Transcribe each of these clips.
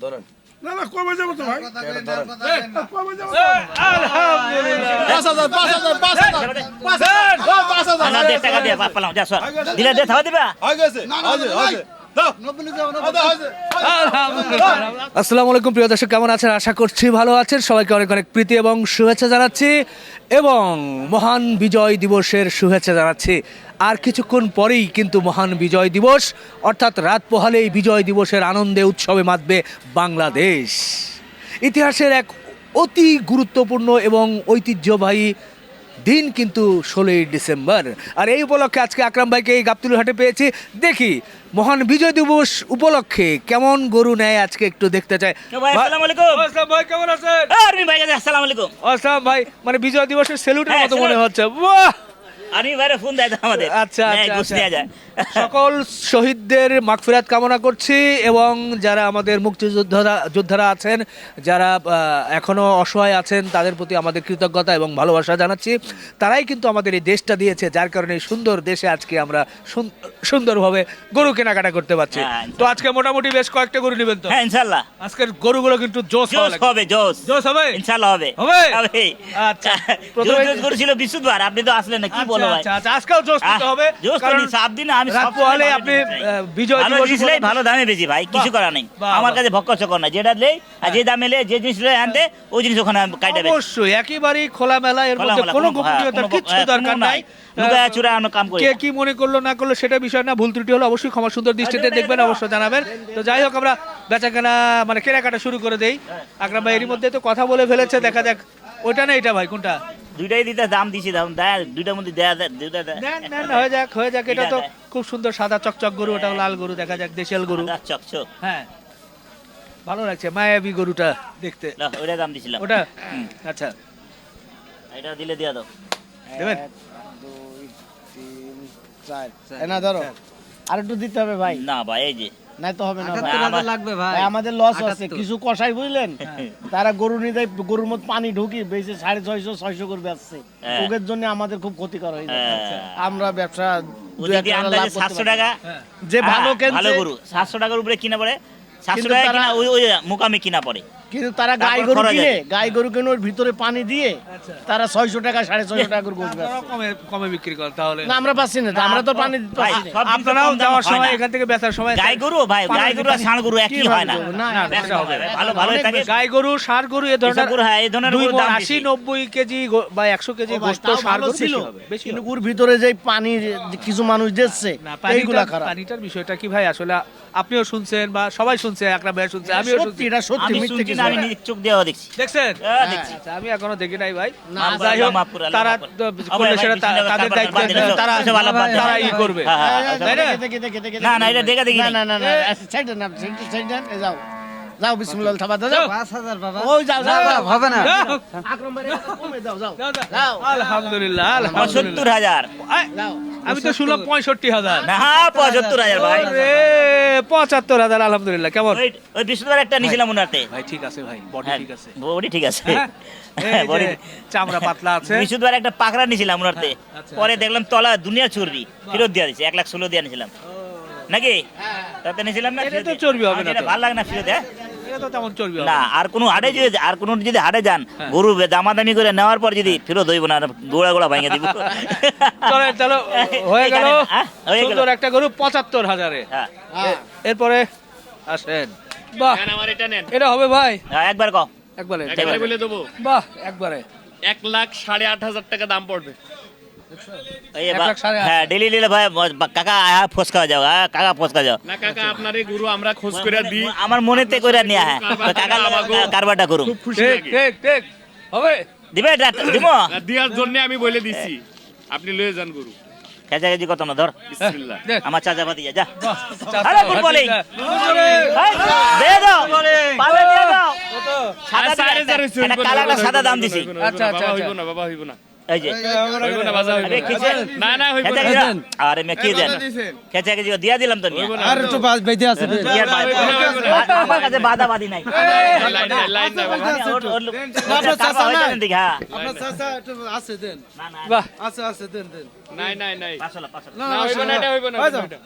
ধরেন, না না কমে যাব তো ভাই কমে যাব তো। না, দেড় টাকা দিয়ে পা- পালাম, যা, সর। আসসালামু আলাইকুম প্রিয় দর্শক কেমন আছেন? আশা করছি ভালো আছেন। সবাইকে অনেক অনেক প্রীতি এবং শুভেচ্ছা জানাচ্ছি এবং মহান বিজয় দিবসের শুভেচ্ছা জানাচ্ছি। আর কিছুক্ষণ পরেই কিন্তু মহান বিজয় দিবস অর্থাৎ রাত পোহালেই বিজয় দিবসের আনন্দে উৎসবে মাতবে বাংলাদেশ। ইতিহাসের এক অতি গুরুত্বপূর্ণ এবং ঐতিহ্যবাহী দিন কিন্তু ষোলোই ডিসেম্বর। আর এই উপলক্ষে আজকে আকরাম ভাইকে এই গাবতুল হাটে পেয়েছি। দেখি মহান বিজয় দিবস উপলক্ষে কেমন গরু নেয় আজকে একটু দেখতে চাই। ভাই, আসসালামু আলাইকুম। আসসালাম ভাই কেমন আছেন? ভাই, আসসালামু আলাইকুম। আসসালাম ভাই মানে বিজয় দিবসের সেলুটের হ্যাঁ, মতো মনে হচ্ছে। বাহ! আরবি ভাইরে ফোন দেয় আমাদের। আচ্ছা আচ্ছা ঘুষ আচ্ছা। যায়। সকল শহীদদের মাগফিরাত কামনা করছি এবং যারা আমাদের মুক্তিযোদ্ধারা যোদ্ধারা আছেন যারা এখনও অসহায় আছেন তাদের প্রতি আমাদের কৃতজ্ঞতা এবং ভালোবাসা জানাচ্ছি তারাই কিন্তু আমাদের এই দেশটা দিয়েছে যার কারণে সুন্দর দেশে আজকে আমরা সুন্দরভাবে গরু কেনাকাটা করতে পারছি হ্যাঁ, তো আজকে মোটামুটি বেশ কয়েকটা গরু নেবেন তো হ্যাঁ, ইনশাল্লাহ। আজকের গরুগুলো কিন্তু জোস। হবে, জোস। জোস হবে হবে। হবে? আচ্ছা। প্রথমে- আপনি তো আসলেন না, কি আচ্ছা, ভাই? আচ্ছা, আচ্ছা, নিতে হবে তো আমি ভালো আপনি বিজয় দিবস দামে বেশি ভাই কিছু করার নেই। আমার কাছে ভক্ক চকর নাই যেটা লেই আর যে দামে লে যে জিনিস লই আনতে ওই জিনিস ওখানে অবশ্যই একেবারেই খোলামেলা এর মধ্যে কোনো গোপনীয়তার হ্যাঁ, কিচ্ছু কোনো- দরকার নাই। করি। কে কি মনে করল না করল সেটা বিষয় না ভুল ত্রুটি হলো অবশ্যই ক্ষমা সুন্দর দৃষ্টিতে দেখবেন অবশ্যই জানাবেন। তো যাই হোক আমরা বেচা কেনা মানে কেনাকাটা শুরু করে দেই। আকরাম ভাই এরই মধ্যে তো কথা বলে ফেলেছে দেখা যাক। ওইটা না এটা ভাই কোনটা? দুইটাই দিতে দাম দিছি দাম দেয় দুইটার মধ্যে দেয়া দেয় দুইটা দেয়। নেন নেন হয়ে যাক হয়ে যাক এটা তো খুব সুন্দর সাদা চকচক গরু ওটাও লাল গরু দেখা যাক দেশাল গরু। চকচক। হ্যাঁ। ভালো লাগছে মায়াবী গরুটা দেখতে। ওইটা দাম দিছিলাম। ওটা? হুম। আচ্ছা। এটা দিলে দিয়া দাও। দেবেন? না ধরো। আর একটু দিতে হবে ভাই। না ভাই এই যে। নাই তো হবে না। লাগবে ভাই। আমাদের লস আছে কিছু কষাই বুঝলেন? তারা গরু নিয়ে যায় গরুর মধ্যে পানি ঢুকি বেশি সাড়ে ছয়শো ছয়শো করে বেচছে। হ্যাঁ। ওদের জন্য আমাদের খুব ক্ষতিকর হয়ে যায়। হ্যাঁ। আমরা ব্যবসা সাতশো টাকা। যে ভালো হ্যাঁ, ভালো গরু। সাতশো টাকার উপরে কিনা পড়ে? সাতশো টাকা কিনা ওই ওই মোকামে কিনা পড়ে। কিন্তু তারা গাই গরু কিনে গাই গরু কিনে ওর ভিতরে পানি দিয়ে তারা ছয়শো টাকা সাড়ে ছয়শো টাকা করে গরু কমে কমে বিক্রি করেন তাহলে। না আমরা পাচ্ছি না আমরা তো পানি আপনারাও যাওয়ার সময় এখান থেকে বেচার সময় গাই গরু ভাই গাই গরু আর ষাঁড় গরু একই হয় না। ভালো ভালো থাকে। গাই গরু ষাঁড় গরু এ ধরনের গরু, হ্যাঁ, এই ধরনের গরুর মণ দাম আশি বেশি। নব্বই কেজি বা একশো কেজি ও ভাই, গোস্ত ষাঁড় গরু ছিল। বেশি কিন্তু। ওর ভিতরে যে পানি কিছু মানুষ দিচ্ছে এইগুলা খারাপ। পানিটার বিষয়টা কি ভাই? আসলে আপনিও শুনছেন বা সবাই শুনছে আকরাম ভাই শুনছে আমিও শুনছি। এটা সত্যি মিথ্যে কিছু আমি নিজের চোখ দিয়েও দেখছি। দেখছেন? হ্যাঁ, আচ্ছা আমি এখনও দেখি নাই ভাই। যাই হোক তারা করলে সেটা তাদের দায়িত্ব তারা দিন। তারা ই করবে। না? না, এটা দেখে। দেখা না। না, না, না, আচ্ছা, ছেড়ে দেন, আপনি, ছেড়ে- ছেড়ে দেন, এই যাও। যাও, বিসমিল্লাহ, থাবা দাও, যাও। পাঁচ হাজার বাবা। ওই যাও, যাও, যাও। হবে না। যাও, আকরাম কমে দাও, যাও। যাও, যাও। যাও। আলহামদুলিল্লাহ আলহামদুলিল্লাহ। পঁচাত্তর হাজার। আয়, আমি তো শুনলাম পঁয়ষট্টি হাজার। না পঁচাত্তর হাজার ভাই। পঁচাত্তর হাজার আলহামদুলিল্লাহ। কেমন? ওই বৃহস্পতিবার একটা নিয়েছিলাম ওনাতে ভাই ঠিক আছে ভাই বডি হ্যাঁ ঠিক আছে। বডি ঠিক আছে। হ্যাঁ? এই যে বডি চামড়া পাতলা আছে। বৃহস্পতিবার একটা পাকড়া নিয়েছিলাম ওনাতে আচ্ছা, পরে দেখলাম তলা দুনিয়া চর্বি ফেরত দিয়ে দিচ্ছে এক লাখ ষোলো দিয়ে নিয়েছিলাম নাকি? তাতে নিয়েছিলাম না তো চর্বি হবে না ভালো লাগে না ফেরত হ্যাঁ এটা তো তেমন চর্বি হবে না আর কোনো হাটে যদি আর কোনো যদি হাটে যান হ্যাঁ। গরু দামাদামি করে নেওয়ার পর যদি ফেরত হইব না গোড়া গোড়া ভাঙে দিব। চলে চলো হয়ে গেল। এখানে, হ্যাঁ, হয়ে গেল। সুন্দর একটা গরু পঁচাত্তর হাজারে। হ্যাঁ। এরপরে আসেন। বাহ। এটা হবে ভাই? হ্যাঁ, একবার কম একবারে বলে দেবো। বাহ একবারে। এক লাখ সাড়ে আট হাজার টাকা দাম পড়বে। এই লাখ সাড়ে আট। হ্যাঁ ডেলি ডেলি ভাই বা- কাকা আয়া ফসকা যাও হ্যাঁ কাকা ফসকা যাও না কাকা আপনার এই গুরু আমরা খোঁজ করে দিই আমার মনেতে করে নিয়ে হ্যাঁ কারবার- কাকা কারবারটা করুন খুব খুশি ঠিক লাগে ঠিক ঠিক হবে দিবে ডাক্তার দিব না, দেওয়ার জন্য আমি বলে দিছি আপনি লয়ে যান গুরু খেঁচা কত না ধর বিসমিল্লাহ দেখ আমার চাচা পাতি যা যা আরে good bowling। এই, দিয়ে দাও পালে দিয়ে দাও সাদা আর চার দিবে, হাজার হইছে, একটা হইব না, কালো একটা হইব না, সাদা দাম দিছি হইব না, আচ্ছা, আচ্ছা, আচ্ছা। হইব না বাবা হইব না এই যে হইব না না। হইব আরে মে কি দেন? খেঁচা খেঁচি দিয়া দিলাম তো আর একটু বেঁধে আছে কি আর ভাই, আমার কাছে বাধা বাধি নাই। লাইন নাই, লাইন নাই বাবা। আমি ওর- ওর লোক- কাকা হইতেছেন দেখি। আছে দেন। না, না, আছে আছে দেন দেন। নাই নাই নাই। পাঁচশোলা, পাঁচশোলা। না হইব না এটা হইব না ওই হইব যাও। না। এটা।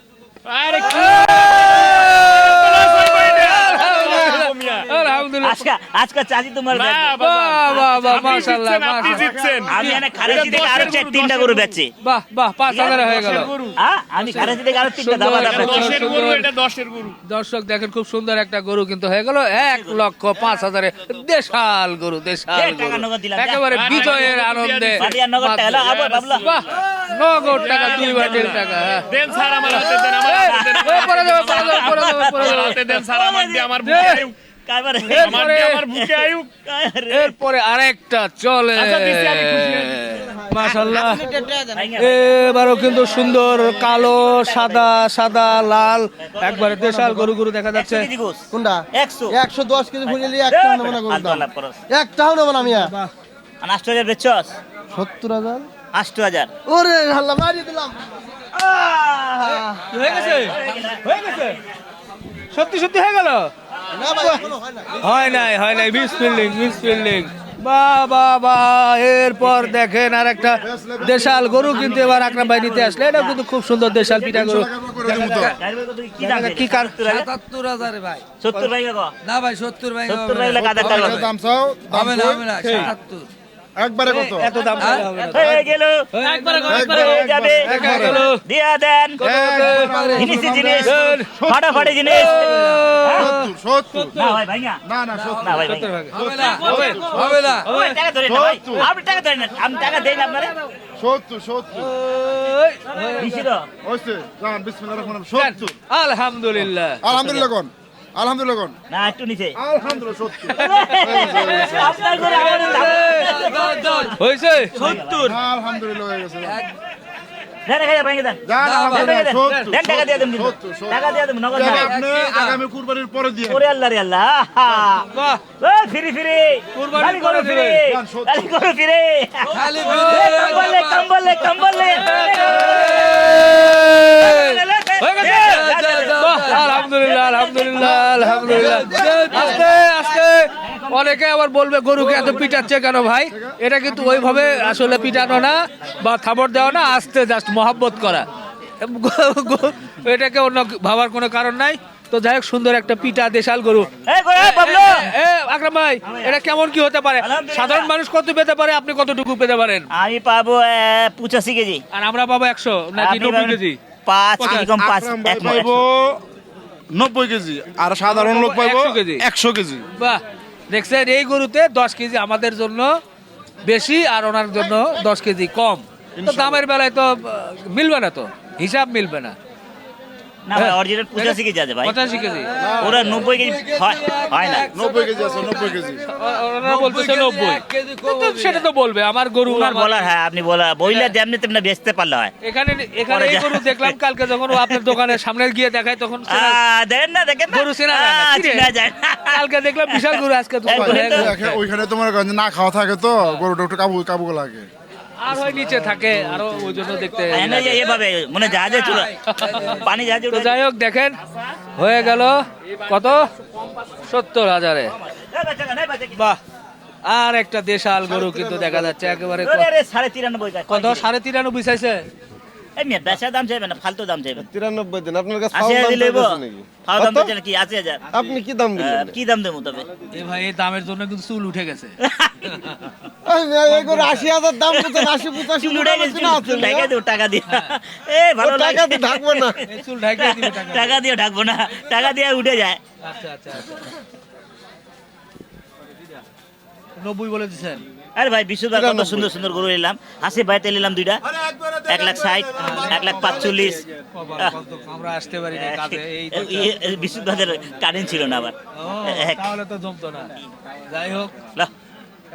আরে কি? আলহামদুলিল্লাহ আজকে আজকে চাচি তোমার না, দেখব। বাবা, বাহ, বাহ, বাহ, মাশাআল্লাহ, আপনি জিতছেন। আমি এনে খারেজি থেকে আরও চার তিনটা গরু গরু। বেচছি বাহ বাহ পাঁচ হাজার হয়ে গেল দশের গরু। হ্যাঁ আমি খারেজি থেকে আরও তিনটা দাবা দাবা গরু। দশের গরু সুন্দর। এটা দশের গরু দর্শক দেখেন খুব সুন্দর একটা গরু কিন্তু হয়ে গেল এক লক্ষ পাঁচ হাজারে দেশাল গরু দেশাল গরু। নগদ দিলাম, যা। একেবারে বিজয়ের আনন্দে নগদ টাকা, এলো, বাহ, নগদ টাকা দুই বাটির টাকা হ্যাঁ। দেন স্যার আমার হাতে দেন আমার হাতে দেন পরে পরে পরে পরে হাতে দেন স্যার আমার দিয়ে আমার বুকে কাইবারে আমার বুকে আয়ুক এরপরে আরেকটা চলে। আচ্ছা, দিচ্ছি, আমি খুশি। মাশাল্লাহ এবারও কিন্তু সুন্দর কালো সাদা সাদা লাল। একবারে দেশাল গরু গরু দেখা যাচ্ছে। কোনটা? একশো। একশো দশ কেজি ভুলে নিলে একটাও নেব না গরুর দাম একটাও নেব না আমি আর। আর আষ্ট হাজার বেচছস? সত্তর হাজার? আষ্ট হাজার। ওরে হাল্লা মারিয়ে দিলাম। হয়ে গেছে? হয়ে গেছে? সত্যি সত্যি হয়ে গেল? হয় নাই হয় নাই মিস ফিল্ডিং মিস ফিল্ডিং বা বা বা এরপর দেখেন আর একটা দেশাল গরু কিন্তু এবার আকরাম ভাই নিতে আসলে। এটা কিন্তু খুব সুন্দর দেশাল পিঠা গরু। কি কার? সাতাত্তর হাজার ভাই। সত্তর ভাই না ভাই সত্তর ভাই সত্তর ভাই হলে কাদার টাকা হবে। দাম হবে না হবে? না সাতাত্তর। একবারে কত? এত দাম না। হয়ে গেল। হয়ে যাবে। দিয়া দেন। জিনিসই জিনিস। ফাটাফাটি জিনিস। না ভাই ভাইঙ্গা। না। না না ভাই হবে না হবে না। টাকা ধরেন না ভাই। আপনি টাকা ধরেন না। আমি টাকা দেই না আপনারে। সত্তর সত্তর। ওই, বেশি তো। হইছে যান বিসমিল্লাহির রহমানির রহিম। সত্তর। আলহামদুলিল্লাহ। আলহামদুলিল্লাহ কোন? আলহামদুলিল্লাহ না একটু নিচে। আলহামদুলিল্লাহ সত্তর আপনার করে আমাদের দাম। হয়েছে? আলহামদুলিল্লাহ হয়ে গেছে। আলহামদুলিল্লাহ সত্তর আগামী কুরবানির পরে দিয়ে। আল্লাহ রে আল্লাহ ফিরি ফিরি। কুরবানি করো ফিরি। খালি করো ফিরি। কম্বলে কম্বলে কম্বলে আলহামদুলিল্লাহ আলহামদুলিল্লাহ আলহামদুলিল্লাহ। আস্তে আস্তে অনেকে আবার বলবে গরুকে এত পিটাচ্ছে কেন ভাই? এটা কিন্তু ওইভাবে আসলে পিটানো না বা থাবড় দেওয়া না আস্তে জাস্ট মহাব্বত করা। এটাকে অন্য ভাবার কোনো কারণ নাই। তো যাই হোক সুন্দর একটা পিটা দেশাল গরু। আকরাম ভাই এটা কেমন কি হতে পারে? সাধারণ মানুষ কত পেতে পারে? আপনি কতটুকু পেতে পারেন? আমি পাবো পঁচাশি কেজি। আর আমরা পাবো একশো নাকি আপনি নব্বই কেজি? পাঁচ কেজি কম পাঁচ এক নব্বই কেজি। আর সাধারণ লোক পাইবো কেজি। একশো কেজি। বাহ দেখছেন এই গরুতে দশ কেজি আমাদের জন্য বেশি আর ওনার জন্য দশ কেজি কম। তো দামের বেলায় তো মিলবে না তো হিসাব মিলবে না। না ভাই অরিজিনাল পঁচাশি কেজি আছে ভাই। পঁচাশি কেজি। ওরা নব্বই কেজি হয় হয় না। নব্বই কেজি আছে নব্বই কেজি। ও- বলতেছে নব্বই। তো সেটা তো বলবে আমার গরু আমার- বলার হ্যাঁ আপনি বলা বইলে যেমনি তেমনি বেচতে পারলে হয়। এখানে এখানে এই গরু দেখলাম কালকে যখন আপনার দোকানের সামনে গিয়ে দেখায় তখন দেখেন না দেখেন গরু চেনা যায়। কালকে দেখলাম বিশাল গরু আজকে ওইখানে তোমার না খাওয়া থাকে তো গরুটা একটু কাবু কাবু লাগে। আর হয় নিচে থাকে আরও ওই জন্য দেখতে এ- এভাবে মানে জাহাজে চলে পানি জাহাজে তো যাই হোক দেখেন হয়ে গেল। কত? সত্তর হাজারে। বাহ। আর একটা দেশাল গরু কিন্তু দেখা যাচ্ছে একেবারে ক- সাড়ে তিরানব্বই কত? সাড়ে তিরানব্বই চাইছে? এই দাম চাইবে না ফালতু দাম চাইবে? তিরানব্বই দিন আপনার কাছে আশি ফাউল হাজার দাম আশি আপনি কি দাম দিলেন? কি দাম দেবো তবে? এ ভাই এই দামের জন্য কিন্তু চুল উঠে গেছে। আশি হাজার দাম আশি পঁচাশি দিও টাকা দিয়ে। এ ভালো টাকা লাগে। ঢাকবো না। এই চুল ঢাকিয়ে দিবে টাকা টাকা দিয়ে ঢাকবো না টাকা দিয়ে উঠে যায়। আচ্ছা আচ্ছা আচ্ছা। নব্বই বলে দিচ্ছেন। আরে ভাই বিশুদ্ধ কত সুন্দর সুন্দর গরু নিলাম। হাসি ভাইতে নিলাম দুইটা। এক লাখ ষাট এক লাখ পাঁচচল্লিশ। আমরা আসতে পারি বিশুদ্ধ ভাইদের কারেন্ট ছিল না আবার। তাহলে তো জমতো না। যাই হোক।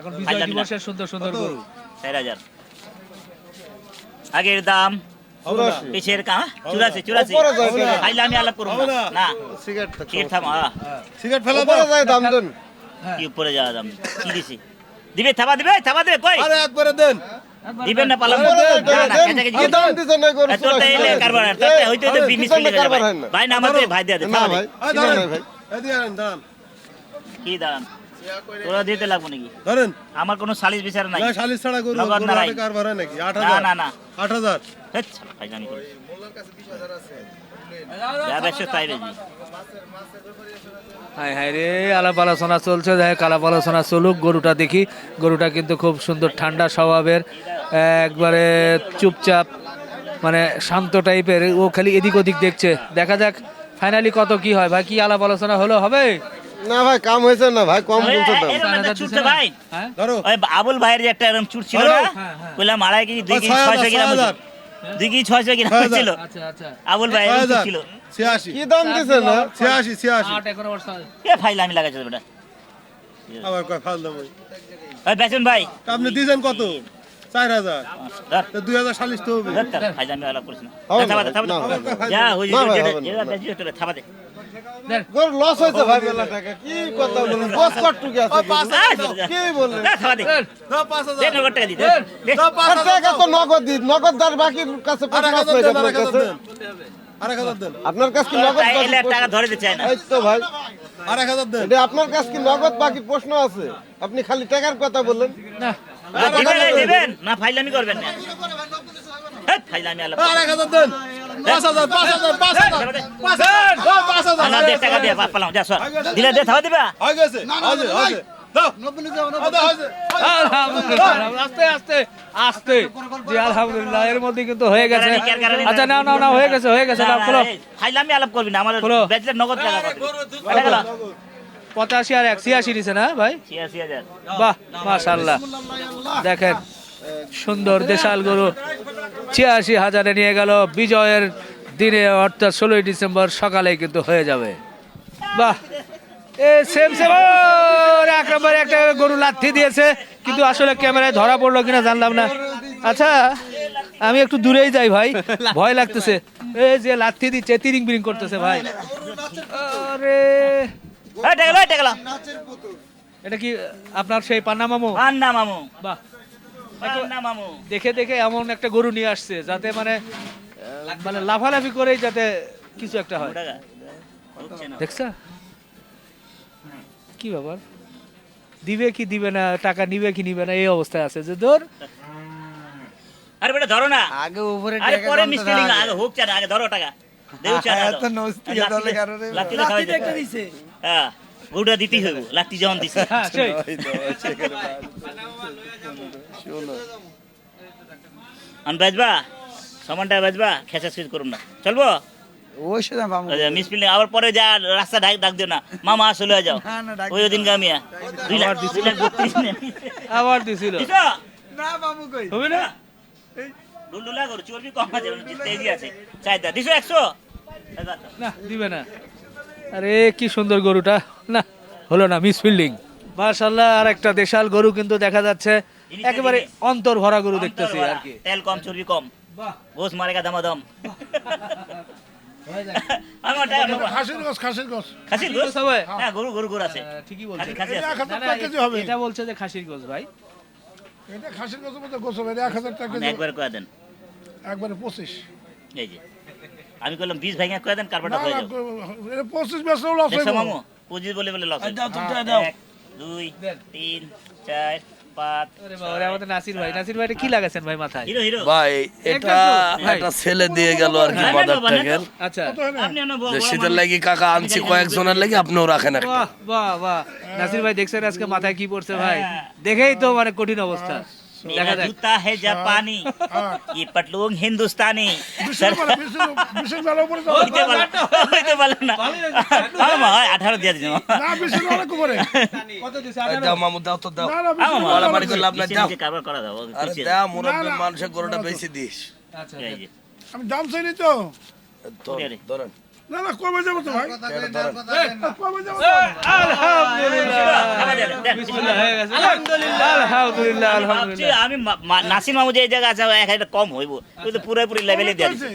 এখন বিজয় দিবসের সুন্দর সুন্দর গরু। চার হাজার। আগের দাম চুরাশি। পিছের কা চুরাশি চুরাশি। টাকা। খাইলে আমি আলাপ করব না। সিগারেট তো টিকিট থামা সিগারেট ফেলা যায় দাম দেন। কি উপরে যাওয়া দাম? কি দিছি? দিবে? থাবা দিবে? থাবা দিবে? কই? আরে একবারে দেন। দিবেন না পালাম। চুরাশি। হয়। ভাই না আমাদের ভাই দিয়ে দে ভাই। কি দাম? তোরা দিতে লাগবো নাকি? ধরেন। আমার কোনো সালিশ বিচার নাই। শালিশ ছাড়া গরু নগদ না। কারবার হয় নাকি? আট না হাজার? না না। আট হাজার? হেৎ, ফাইজলামি করে। যা বেশি তাই হাই হাই রে আলাপ আলোচনা চলছে। যাই হোক, আলাপ আলোচনা চলুক। গরুটা দেখি। গরুটা কিন্তু খুব সুন্দর ঠান্ডা স্বভাবের একবারে চুপচাপ মানে শান্ত টাইপের ও খালি এদিক ওদিক দেখছে। দেখা যাক ফাইনালি কত কি হয়। ভাই কি আলাপ আলোচনা হলো? হবে? না ভাই কাম হয়েছে না ভাই কম বলছো দিছে না? ভাই। হ্যাঁ? ওই আবুল ভাইয়ের যে একটা এরকম চুট ছিল না? বললাম আড়াই কেজি দুই কেজি ছয়শো গ্রাম দুই কেজি ছয়শো গ্রাম ছিল আচ্ছা আচ্ছা। আবুল ভাই ছিল। ছিয়াশি। কি দাম দিছে না? ছিয়াশি ছিয়াশি। এ ফাইল আমি লাগাইছি বেটা আবার কয় ফাল দেবো। ওই বেচুন ভাই। আপনি দিয়েছেন কত? চার হাজার। দুই হাজার চালিশ তো হবে। ধর, ধর, ফাইল আমি আলাপ না। থাবা দে, থাবা দে। গরু লস হয়েছে ভাই মেলা টাকা কি কথা বলেন বস আছে কি নগদ টাকা টাকা তো নগদ দিন দার কাছে। আপনার কাছে আপনার কি নগদ বাকি টাকা ধরে দিতে চায় না। এই তো ভাই। আর হাজার দেন। এটা আপনার কাছে কি নগদ বাকি প্রশ্ন আছে? আপনি খালি টাকার কথা বললেন। না। দিবেন, না ফাইল করবেন না। দিলে দে, থাবা দিবা? গেছে। হয়েছে হয়েছে দাও। ও, দাও, হয়েছে আলহামদুলিল্লাহ। আস্তে আস্তে আস্তে। জি আলহামদুলিল্লাহ এর মধ্যে কিন্তু হয়ে গেছে। আচ্ছা নাও নাও নাও হয়ে গেছে হয়ে গেছে না, না, খোলো। এই, আমি আলাপ করবি না, আমার খোলো। নগদ টাকা? পঁচাশি আর এক ছিয়াশি নিছে না ভাই? ছিয়াশি বাহ মাশাল্লাহ দেখেন সুন্দর দেশাল গরু। ছিয়াশি হাজারে নিয়ে গেল। বিজয়ের দিনে অর্থাৎ ষোলোই ডিসেম্বর সকালে কিন্তু হয়ে যাবে। বাহ! এ সেম সেম। এক নম্বরে একটা গরু লাথি দিয়েছে। কিন্তু আসলে ক্যামেরায় ধরা পড়ল কিনা জানলাম না। আচ্ছা আমি একটু দূরেই যাই ভাই। ভয় লাগতেছে। এই যে লাথি দিচ্ছে তিরিং বিরিং করতেছে ভাই। আরে। এটা কি আপনার সেই পান্না মামু? পান্না মামু, বাহ। দেখে দেখে এমন একটা গরু নিয়ে আসছে যাতে মানে মানে লাফালাফি করেই যাতে কিছু একটা হয়। দেখছা? কি ব্যাপার? দিবে কি দিবে না টাকা নিবে কি নিবে না এই অবস্থায় আছে যে ধর। আরে বেটা ধরো না। আগে উপরে আরে পরে মিষ্টি লিঙ্গ, আগে হোক চানা, আগে ধরো টাকা। দেউ চানা এত নস্তি লাঠি দলে কারণে। লাঠি দে খাওয়াই দে। হ্যাঁ, গরুটা দিতেই হইব লাঠি যখন দিছে। সেই আন বাজবা? সমানটা বাজবা? খেসা সুইচ করুন না। চলবো? ওই সময় মিস ফিল্ডিং আবার পরে যা রাস্তা ডাক ডাক দিও না। মামা চলে যাও। না, না, ডাক ওই দিন গামিয়া। দুই লাখ দুই লাখ বত্রিশ আবার দিছিল। না পাবো কই? হবে না? ডুলডুলা করো চর্বি কম আছে তেজি আছে। চাহিদা দিছো একশো? না দিবে না। আরে কি সুন্দর গরুটা। না হলো না মিস ফিল্ডিং। মার্শাল্লাহ আর একটা দেশাল গরু কিন্তু দেখা যাচ্ছে। একেবারে অন্তর ভরা গরু দেখতেছি আর কি। তেল কম চর্বি কম। গোস মারেগা দামাদম। এটা বলছে। যে খাসির গোস ভাই। এটা খাসির মধ্যে হবে। এক হাজার টাকা একবার করে দেন। একবারে পঁচিশ। এই যে। আমি বললাম বীজ ভাঙা করে দেন হয়ে পঁচিশ লস মামু বলে বলে লস দাও তুমি দাও। দুই তিন চার পাঁচ আরে বাবা রে, আমাদের নাসির ভাই। নাসির ভাই এটা কি লাগাছেন ভাই মাথায়? Hero hero. ভাই এটা একটা ছেলে দিয়ে গেল আর কি বাজার না, মাদার বাবা, না তো। আচ্ছা। আপনি শীতের। লাগি কাকা আনছি কয়েকজনের লাগি আপনিও রাখেন একটা। বাহ বাহ বাহ। নাসির ভাই দেখছেন আজকে মাথায় কি পড়ছে ভাই? দেখেই তো মানে কঠিন অবস্থা। मेरा দেখা যাক जूता है जापानी ये पटलून हिंदुस्तानी বিশেষ বেলা বিশেষ বিশেষ বেলা উপরে যাও হইতে পারলো হইতে পারলো না আমার হয় আঠারো দিয়ে দিন না বিশেষ অনেক উপরে কত দিছে এই দাও মামু দাও তো দাও না না বিশেষ আমার বলা বাড়ি করে লাভ নাই দাও কারবার করা যাবো আরে দাও মুরব্বী মানুষের গরুটা বেশি দিস আচ্ছা এই যে আমি দাম চাইনি তো ধরেন, ধরেন না না কমে যাবো তো ভাই এটা ধরেন কমে যাবো তো আলহামদুলিল্লাহ বিসমিল্লাহ হয়ে গেছে আলহামদুলিল্লাহ। আলহামদুলিল্লাহ। আমি নাসির মামু যে জায়গা আছে এক একটা কম হইব। তুই তো পুরোপুরি লেভেলে দিয়ে দিছিস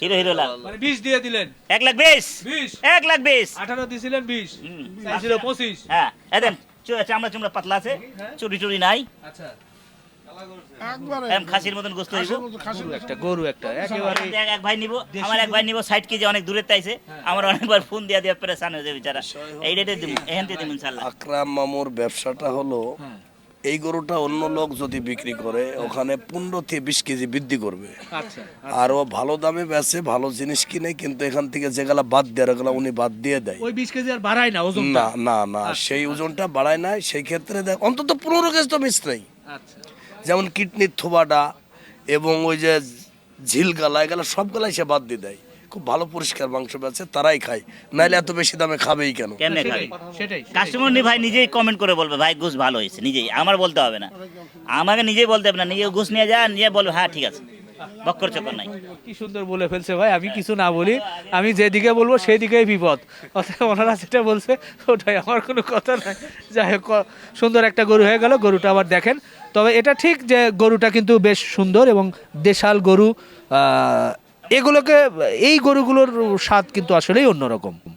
হিরো হিরো লাল। মানে 20 দিয়ে দিলেন। এক লাখ বিশ। এক লাখ বিশ। 18 দিছিলেন 20 হুম। চাইছিল 25 হ্যাঁ এদেন চামড়া চুমড়া পাতলা আছে। চুরি চুরি নাই। আচ্ছা। এম খাসির মতন গোস্ত হইব। একটা গরু একটা একেবারে এক ভাই নিব আমার এক ভাই নিব ষাট কেজি অনেক দূরে তাইছে। আমার অনেকবার ফোন দিয়া দিয়া পেরেছান হয়ে বেচারা। এই রেটে দিব এখান থেকে দিব ইনশাল্লাহ। আকরাম মামুর ব্যবসাটা হলো এই গরুটা অন্য লোক যদি বিক্রি করে ওখানে পনেরো থেকে বিশ কেজি বৃদ্ধি করবে। আচ্ছা আর ও ভালো দামে বেচে ভালো জিনিস কিনে কিন্তু এখান থেকে যেগুলা বাদ দেয় ওগুলা উনি বাদ দিয়ে দেয়। ওই বিশ কেজি আর বাড়ায় না ওজন না না না সেই ওজনটা বাড়ায় না সেই ক্ষেত্রে দেখ অন্তত পনেরো কেজি তো মিস নেই। আচ্ছা। যেমন কিডনির থোবাটা এবং ওই যে ঝিল গালা এগুলো সব গালাই সে বাদ দিয়ে দেয়। খুব ভালো পরিষ্কার মাংস বেচে তারাই খায়। নাইলে এত বেশি দামে খাবেই কেন? খাবে? কাস্টমার নি ভাই নিজেই কমেন্ট করে বলবে ভাই গোস ভালো হয়েছে নিজেই আমার বলতে হবে না। আমাকে নিজেই বলতে হবে না নিজে গোস নিয়ে যা নিয়ে বলবে হ্যাঁ ঠিক আছে বক্কর চক্কর নাই। কি সুন্দর বলে ফেলছে ভাই আমি কিছু না বলি আমি যেদিকে বলব সেই দিকেই বিপদ। অর্থাৎ ওনারা যেটা বলছে ওটাই আমার কোনো কথা নাই। যাই হোক সুন্দর একটা গরু হয়ে গেল গরুটা আবার দেখেন। তবে এটা ঠিক যে গরুটা কিন্তু বেশ সুন্দর এবং দেশাল গরু এগুলোকে, এই গরুগুলোর স্বাদ কিন্তু আসলেই অন্যরকম।